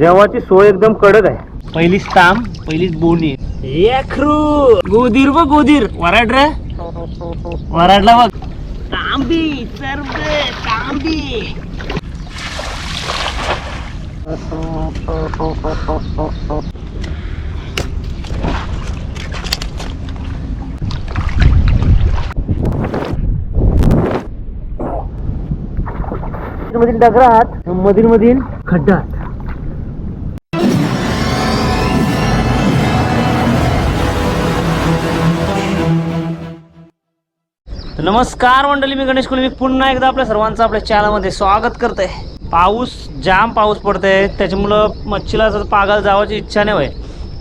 जेवाची सोय एकदम कडक आहे. पहिलीच ताम पहिलीच बोनी याख्रू गोदीर बघ गोदीर. वराड रे. वराडला बघ. तांबी सरबे तांबी. मधील डगरात. मधील मधील खड्डात नमस्कार मंडळी मी गणेश कुलवी पुन्हा एकदा आपल्या सर्वांचं आपल्या चॅनलमध्ये स्वागत करते पाऊस जाम पाऊस पडते त्याच्यामुळं मच्छीला असं पागाला जावाची इच्छा नाही होय.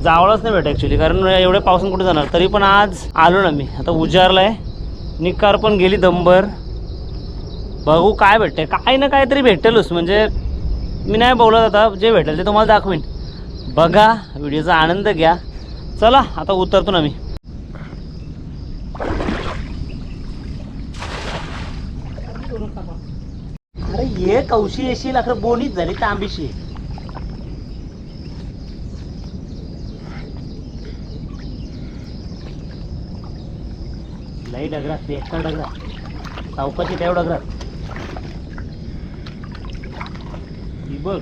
जावळच नाही भेट ॲक्च्युली कारण एवढ्या पावसानं कुठे जाणार? तरी पण आज आलो ना मी. आता उजारलाय. निकार पण गेली दंबर बघू काय भेटते काय ना काहीतरी भेटेलच. म्हणजे मी नाही बोलत आता. जे भेटेल ते तुम्हाला दाखवीन. बघा व्हिडिओचा आनंद घ्या. चला आता उतरतो ना मी. हे कौशी येशील अखर बोनीच झाली तांबीशी. लई डगरा एकटा डगरा. चौकाची तेव डगरा. ही बघ.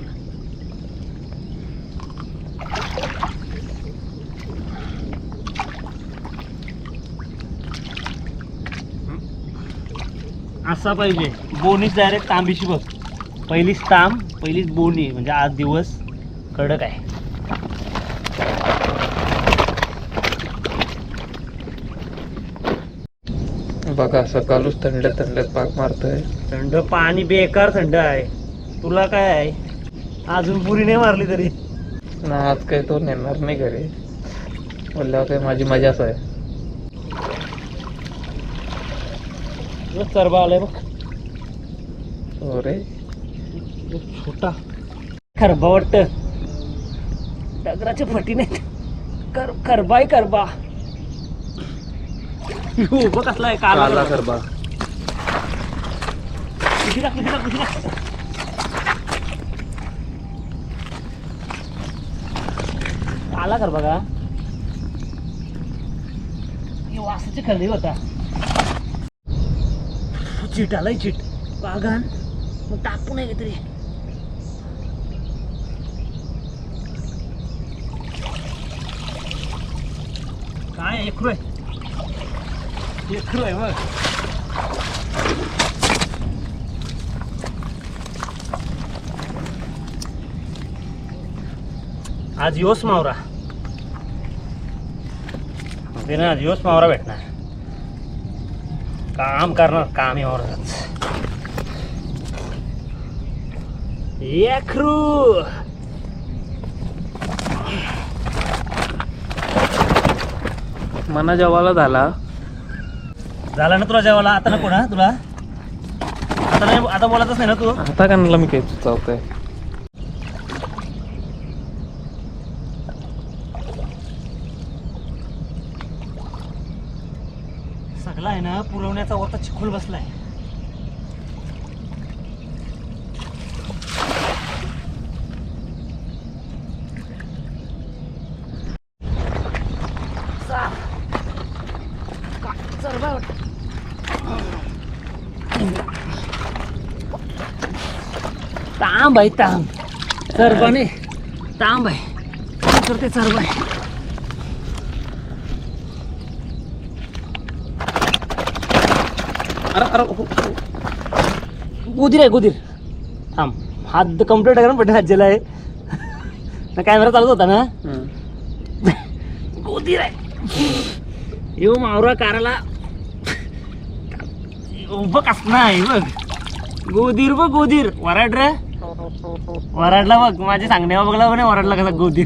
असा पाहिजे. बोनीच डायरेक्ट तांबीशी बघ. पहिलीच तांब पहिलीच बोनी म्हणजे आज दिवस कडक आहे. बघा सकाळूच थंड थंड पाक मारतोय. थंड पाणी बेकार थंड आहे. तुला काय आहे? अजून पुरी नाही मारली तरी. ना आज काही तो नेणार नाही घरी. बोलल्यावर काही माझी मजाच आहे. चरबा आलाय बघ. हो रे. छोटा. खरबा वाटत. डगराच्या फटी नाही कर करबाय करबा. बघ कसला आहे? काला कुशी टाक, कुशी टाक. काला करबा का? वासाची खल्ली होता. चिट आलाय चिट. बागान. मग टाकू नाही काहीतरी. काय एकरू आहे. एकरू आहे बघ. आज योस मावरा. ना आज योस मावरा भेटणार. काम करणार काम आहे मावराच एकरू मना जेवायला झाला. झाला ना तुला जेवायला? आता नको ना तुला? आता नाही आता बोलायचंच नाही ना तू? आता कानाला मी काही सुचवतोय सगळा आहे ना पुरवण्याचा वरता चिखोल बसलाय साफ. का- चरबा वाटतं. तांब आहे तांब. चरबाने. तांब आहे तर ते चरबा अरे अरे हो, हो. गोदीर आहे गोदीर. थांब. हात कंप्लीट आहे ना पण राज्याला आहे. ना कॅमेरा चालत होता ना? हम्म. आहे. येऊ मावरा काराला. उभं कसना आहे बघ. गोदीर बघ गोदीर. वराड रे वराडला बघ माझे सांगण्या बघला बघ वराडला कसा गोदी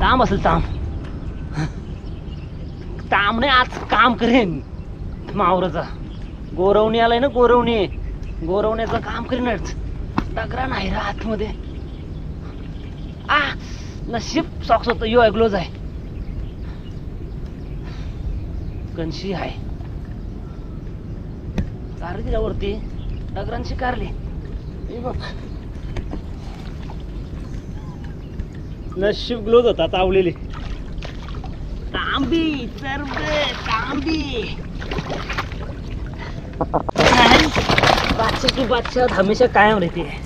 ताम असेल ताम ताम नाही आज काम करेन. मावराचा. गोरवणी आलाय ना गोरवणी. गोरवण्याचं काम करीनच. डगरा नाही रा आतमध्ये. आ नशीब सॉक्स होतं. यो ग्लोज आहे. गणशी आहे कारली त्यावरती डगरांची कारली. बघ. नशीब ग्लोज होता चावलेली तांबी सरबे तांबी. बादशाह की बादशाह हमेशा कायम रहती है.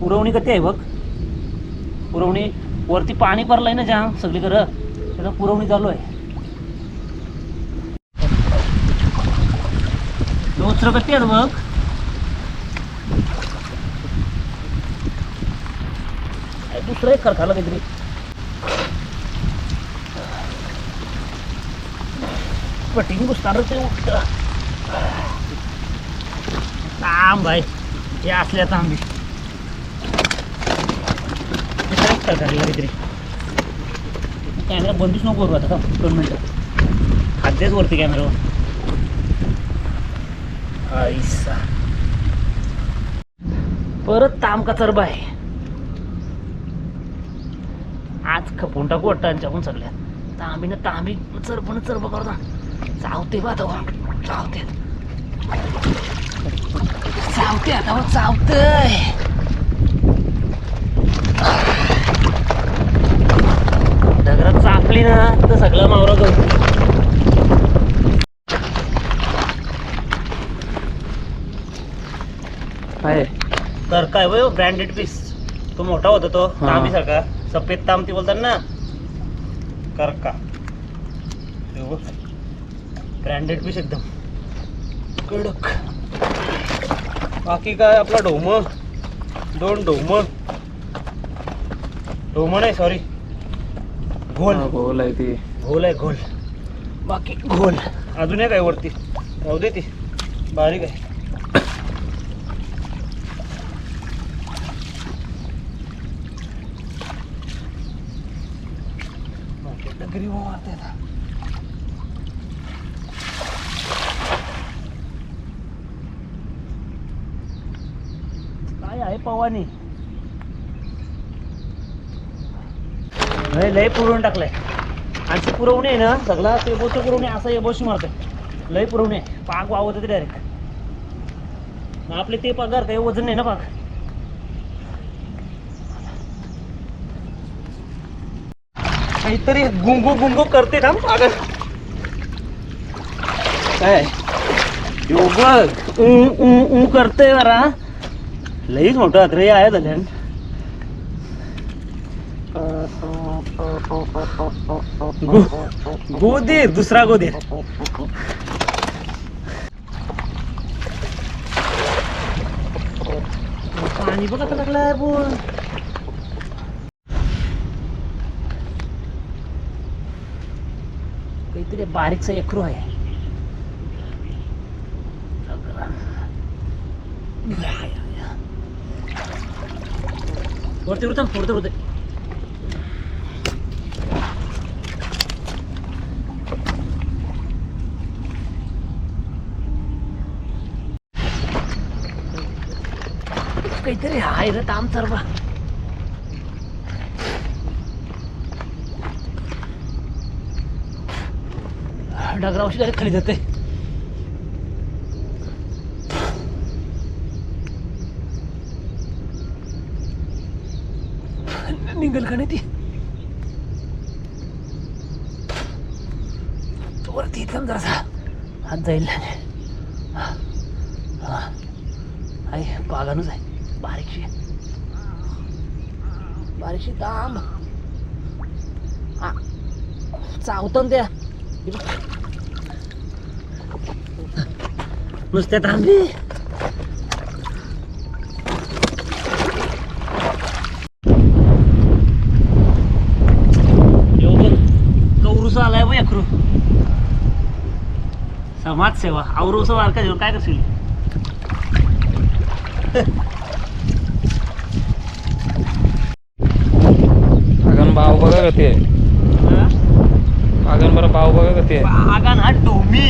पुरवणी कधी आहे बघ? पुरवणी वरती पाणी भरलंय ना जाम सगळीकडं. त्याला पुरवणी चालू आहे. दुसरं कधी आहे बघ. दुसरं एक खरखाला काहीतरी. पटिंग घुसणार ते उठत. तांब आहे हे असल्या तांबी खरखाली काहीतरी कॅमेरा बंदूच नको करू आता का दोन मिनटं. खाद्यच वरती कॅमेरावर आईसा. परत तामका चरबा आहे. आज खपून टाकू वाटतं यांच्याकडून सगळ्या. तांबीनं तांबी चरपण चरब करता चावते बा आता चावते. चावते आता हो, चावतंय. चापली ना तर सगळं मावरा जाऊ. आहे तर काय वय ब्रँडेड पीस तो मोठा होता तो हा. तांबी सारखा सफेद तांब ती बोलतात ना. करका. ब्रँडेड पीस एकदम. कडक. बाकी काय आपला ढोम? दोन ढोम. ढोम नाही सॉरी घोल. गोल आहे ती. घोल आहे घोल. बाकी घोल. अजून एक आहे वरती. राहू दे ती. बारीक आहे. बाकी डगरी मारते आता. काय आहे पवानी? लय लय पुरवून टाकलंय. आणि ते पुरवणी आहे ना सगळा पुरवणे पुरवणी असं एबोशी मारते लय पुरवणे आहे. पाक वावत होते डायरेक्ट मग आपले ते पगार काही वजन नाही ना पाक. काहीतरी गुंगू गुंगू करते ना पागल काय? यो बघ. करते जरा. लईच मोठं अत्रे आहे झाल्यान. गो- दे दुसरा गोदीर पाणी बघा लागलाय बोल. काहीतरी बारीकसा एकरू आहे. वरती वरती वरती वरती काहीतरी हाय रे ताम तर डगरावशी डायरेक्ट खाली जाते. निघल का नाही ती वरती एकदम जरासा. हात जाईल. हा. आहे आहे. बारीकशी. बारीकशी तांब हा. चावतं त्या हे बघ. नुसत्या थांबली. आलाय बघ अक्रू समाजसेवा. औरुस वारका घेऊन काय करशील? बघा का ते हा? बरं भाव बघा किती आहे आगन हा डोमी.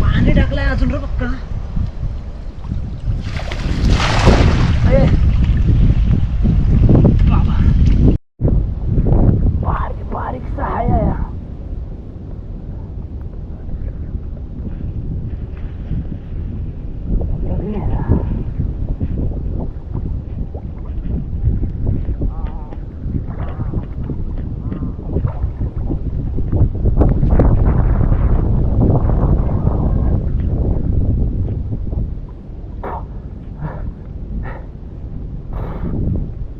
पाणी टाकलाय अजून रे पक्का ए. बाबा. बारीक बारीक सहाय आहे हा. एवढी आहे ना.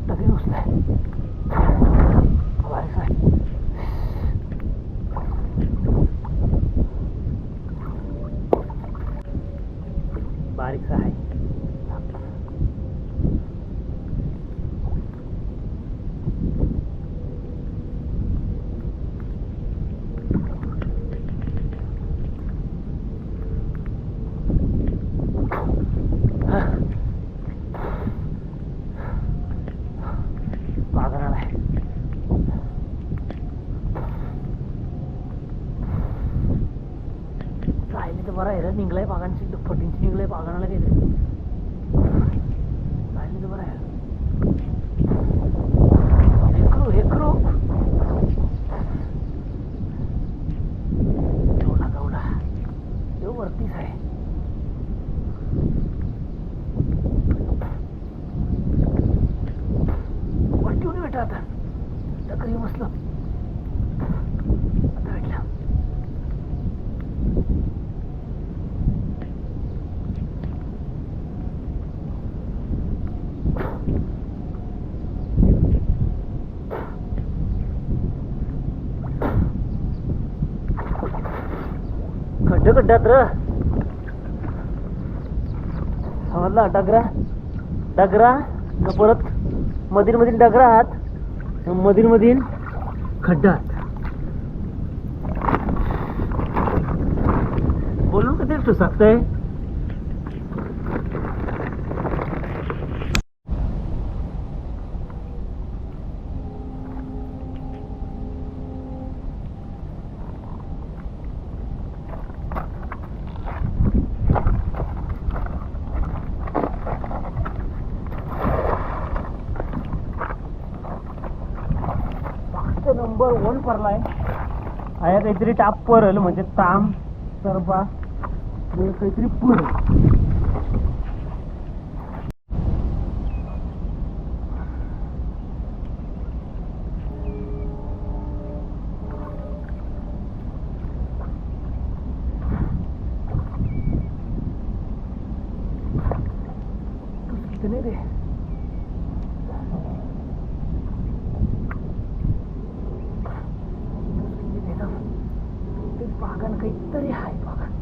तरी नुसतं बारीक आहे. बारीक आहे बाजाराला आहे राहिली तर बरं आहे रे निघलाय बागांची दुप्पटींची निघलाय बागानाला गेले राहिली तर बरं आहे हेकरू हेकरू गवडा गवडा तो वरतीच आहे वरती उडी भेटा आता टकरी बसलो आता भेटला खड्डे खड्ड्यात र समजला डगरा डगरा परत मधील मधील डगरात मधील मधील खड्डात बोलून कधी टुसाकतंय मागचं काहीतरी टाप परल म्हणजे ताम सरबा म्हणजे काहीतरी परल किती रे ते बागान काहीतरी आहे बागान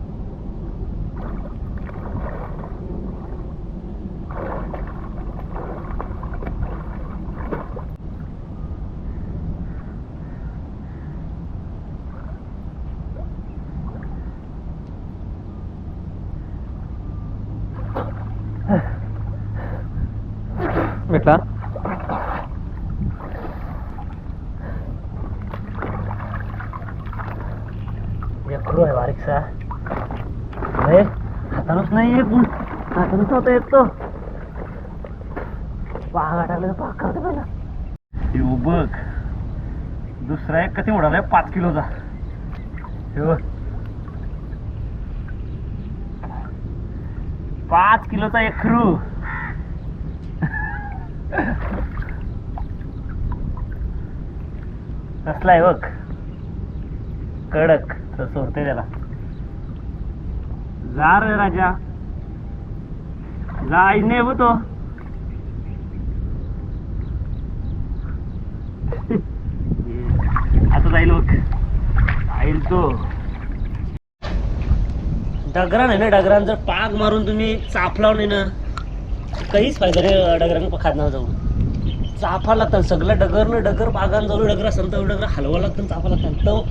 भेटला यक्रू आहे बारीकसा अरे हातानच नाही आहे पण हातानच होता येत तो पाहा टाकलं पाक पहिला बघ दुसरा एक कधी उडालाय पाच किलोचा हे बघ. पाच किलोचा एकरू कसला आहे बघ कडक तर सोडते त्याला जा रे राजा जाय नाही हो तो आता जाईल बघ जाईल तो डगरान आहे ना डगरान. जर पाग मारून तुम्ही चाफलाव नाही ना काहीच फायदा रे डगरांना खात जाऊ चाफा लागतात सगळं डगरनं डगर पागान जाऊ डगर असं तर डगर हलवा लागतं चाफा लागतं तो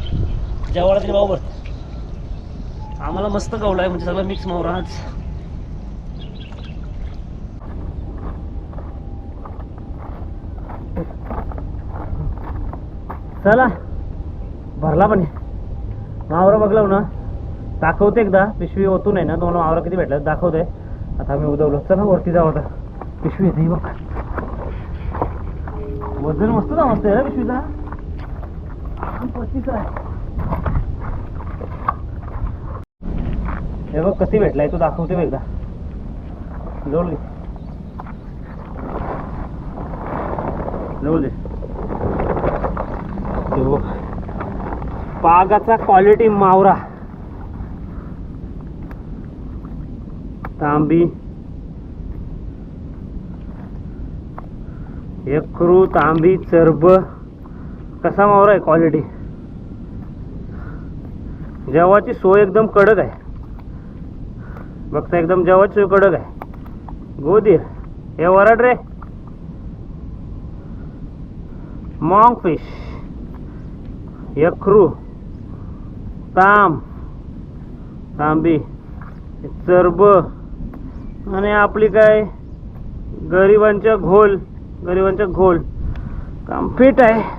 जेवायला तरी भाऊ भरतो. आम्हाला मस्त गवला आहे म्हणजे सगळं मिक्स मोराच चला. भरला पण मावरा बघला ना दाखवते एकदा. पिशवी ओतून आहे ना तुम्हाला मावरा किती भेटला दाखवते. आता आम्ही उदवलो चला वरती जाऊ आता. पिशवी येते बघ. वजन मस्त ना मस्त ना पिशवीचा. पस्तीस आहे. हे बघ कधी भेटलाय तो दाखवते बघ एकदा. जवळ घे जवळ दे. हे बघ पागाचा क्वालिटी मावरा. तांबी. एकरू तांबी चरब. कसा मावरा आहे क्वालिटी जेवाची सोय एकदम कडक आहे. बघता एकदम जेवाची सोय कडक आहे. गोदीर हे वराड रे. मॉंग फिश यखरू ताम तांबी चरब आणि आपली काय? गरिबांच्या घोल. गरिबांच्या घोल. काम फिट आहे.